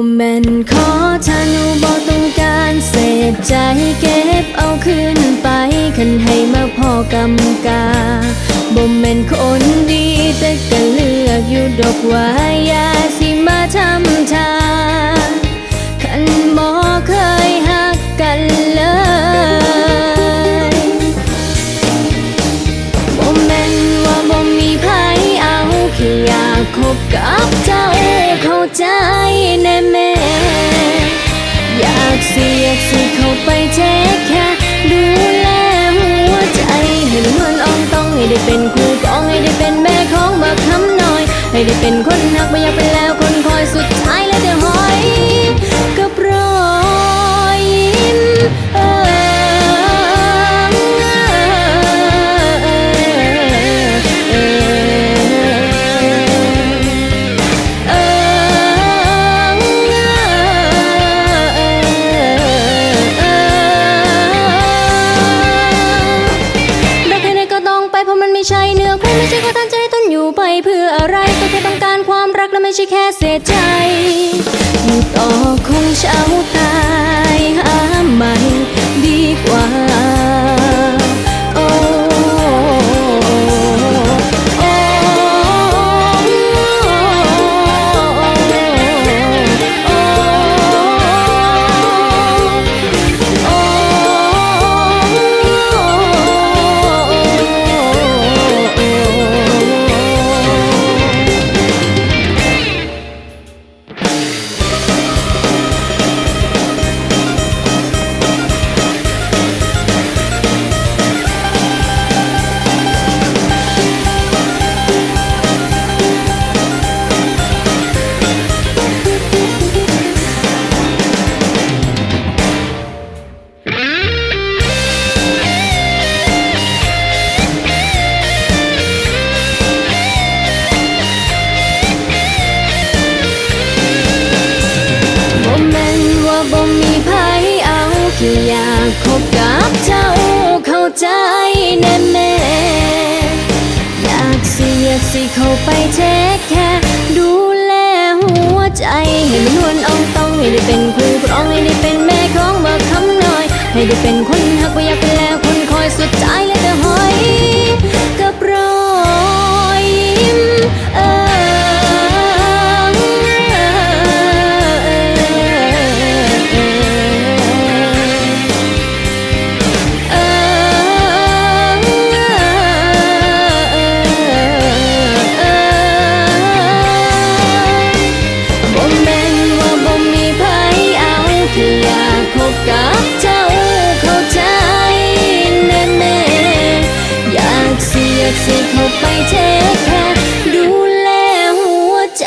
บ่แม่นขอทานุบอต้องการเศษใจเก็บเอาคืนไปคันให้มาพอกำกาบ่แม่นคนดีแต่ก็เลือกอยู่ดอกว่าอย่าสิมาทำทา สียกสิเข้าไปเทคแค่ดูแลหัวใจ ให้มันเหมือนอ่องต้องให้ได้เป็นครูกองให้ได้เป็นแม่ของบักคำน้อย ให้ได้เป็นคนหักไม่อยากเป็น เพื่ออะไรก็แค่ต้องการความรักและไม่ใช่แค่เสียใจอยู่ต่อคงเช้าตายหาใหม่ ค่อยากคบกับเจ้าเข้าใจแน่แม่อยากสิอยากสิเข้าไปเทคแค่ดูแลหัวใจให้มันนวลอ่องต้องให้ได้เป็นคู่ครองให้ได้เป็นแม่ของบอกคำน้อย ให้ได้เป็นคน จะเข้าไปเทคแคร์ดูแลหัวใจ